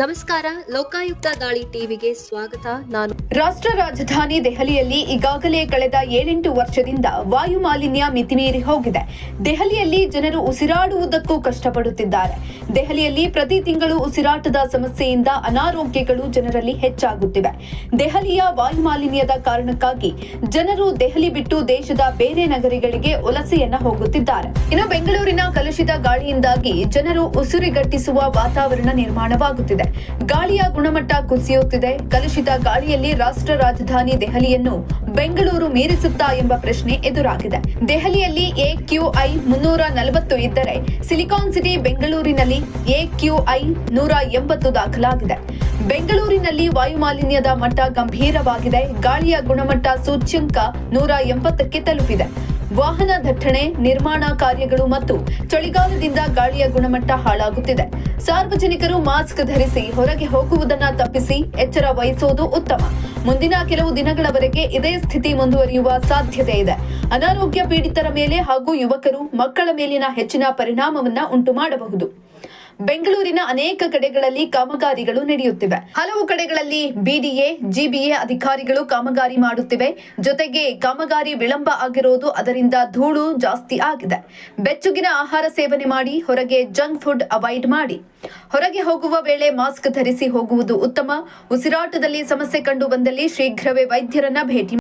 ನಮಸ್ಕಾರ, ಲೋಕಾಯುಕ್ತ ದಾಳಿ ಟಿವಿಗೆ ಸ್ವಾಗತ. ನಾನು ರಾಷ್ಟ್ರ ರಾಜಧಾನಿ ದೆಹಲಿಯಲ್ಲಿ ಈಗಾಗಲೇ ಕಳೆದ ಏಳೆಂಟು ವರ್ಷದಿಂದ ವಾಯು ಮಾಲಿನ್ಯ ಮಿತಿಮೀರಿ ಹೋಗಿದೆ. ದೆಹಲಿಯಲ್ಲಿ ಜನರು ಉಸಿರಾಡುವುದಕ್ಕೂ ಕಷ್ಟಪಡುತ್ತಿದ್ದಾರೆ. ದೆಹಲಿಯಲ್ಲಿ ಪ್ರತಿ ತಿಂಗಳು ಉಸಿರಾಟದ ಸಮಸ್ಯೆಯಿಂದ ಅನಾರೋಗ್ಯಗಳು ಜನರಲ್ಲಿ ಹೆಚ್ಚಾಗುತ್ತಿವೆ. ದೆಹಲಿಯ ವಾಯು ಮಾಲಿನ್ಯದ ಕಾರಣಕ್ಕಾಗಿ ಜನರು ದೆಹಲಿ ಬಿಟ್ಟು ದೇಶದ ಬೇರೆ ನಗರಗಳಿಗೆ ವಲಸೆಯನ್ನ ಹೋಗುತ್ತಿದ್ದಾರೆ. ಇನ್ನು ಬೆಂಗಳೂರಿನ ಕಲುಷಿತ ಗಾಳಿಯಿಂದಾಗಿ ಜನರು ಉಸಿರುಗಟ್ಟಿಸುವ ವಾತಾವರಣ ನಿರ್ಮಾಣವಾಗುತ್ತಿದೆ. ಗಾಳಿಯ ಗುಣಮಟ್ಟ ಕುಸಿಯುತ್ತಿದೆ. ಕಲುಷಿತ ಗಾಳಿಯಲ್ಲಿ ರಾಷ್ಟ್ರ ರಾಜಧಾನಿ ದೆಹಲಿಯನ್ನು ಬೆಂಗಳೂರು ಮೀರಿಸುತ್ತಾ ಎಂಬ ಪ್ರಶ್ನೆ ಎದುರಾಗಿದೆ. ದೆಹಲಿಯಲ್ಲಿ ಎಕ್ಯೂಐ ಮುನ್ನೂರ ನಲವತ್ತು ಇದ್ದರೆ ಸಿಲಿಕಾನ್ ಸಿಟಿ ಬೆಂಗಳೂರಿನಲ್ಲಿ ಎಕ್ಯೂಐ ನೂರ ಎಂಬತ್ತು ದಾಖಲಾಗಿದೆ. ಬೆಂಗಳೂರಿನಲ್ಲಿ ವಾಯುಮಾಲಿನ್ಯದ ಮಟ್ಟ ಗಂಭೀರವಾಗಿದೆ. ಗಾಳಿಯ ಗುಣಮಟ್ಟ ಸೂಚ್ಯಂಕ ನೂರ ಎಂಬತ್ತಕ್ಕೆ ತಲುಪಿದೆ. ವಾಹನ ದಟ್ಟಣೆ, ನಿರ್ಮಾಣ ಕಾರ್ಯಗಳು ಮತ್ತು ಚಳಿಗಾಲದಿಂದ ಗಾಳಿಯ ಗುಣಮಟ್ಟ ಹಾಳಾಗುತ್ತಿದೆ. ಸಾರ್ವಜನಿಕರು ಮಾಸ್ಕ್ ಧರಿಸಿ ಹೊರಗೆ ಹೋಗುವುದನ್ನು ತಪ್ಪಿಸಿ ಎಚ್ಚರ ವಹಿಸುವುದು ಉತ್ತಮ. ಮುಂದಿನ ಕೆಲವು ದಿನಗಳವರೆಗೆ ಇದೇ ಸ್ಥಿತಿ ಮುಂದುವರಿಯುವ ಸಾಧ್ಯತೆ ಇದೆ. ಅನಾರೋಗ್ಯ ಪೀಡಿತರ ಮೇಲೆ ಹಾಗೂ ಯುವಕರು ಮಕ್ಕಳ ಮೇಲಿನ ಹೆಚ್ಚಿನ ಪರಿಣಾಮವನ್ನ ಉಂಟು ಮಾಡಬಹುದು ಬೆಂಗಳೂರಿನ ಅನೇಕ ಕಡೆಗಳಲ್ಲಿ ಕಾಮಗಾರಿಗಳು ನಡೆಯುತ್ತಿವೆ. ಹಲವು ಕಡೆಗಳಲ್ಲಿ ಬಿಡಿಎ, ಜಿಬಿಎ ಅಧಿಕಾರಿಗಳು ಕಾಮಗಾರಿ ಮಾಡುತ್ತಿವೆ. ಜೊತೆಗೆ ಕಾಮಗಾರಿ ವಿಳಂಬ ಆಗಿರೋದು ಅದರಿಂದ ಧೂಳು ಜಾಸ್ತಿ ಆಗಿದೆ. ಬೆಚ್ಚುಗಿನ ಆಹಾರ ಸೇವನೆ ಮಾಡಿ, ಹೊರಗೆ ಜಂಕ್ ಫುಡ್ ಅವಾಯ್ಡ್ ಮಾಡಿ. ಹೊರಗೆ ಹೋಗುವ ವೇಳೆ ಮಾಸ್ಕ್ ಧರಿಸಿ ಹೋಗುವುದು ಉತ್ತಮ. ಉಸಿರಾಟದಲ್ಲಿ ಸಮಸ್ಯೆ ಕಂಡು ಬಂದಲ್ಲಿ ಶೀಘ್ರವೇ ವೈದ್ಯರನ್ನ ಭೇಟಿ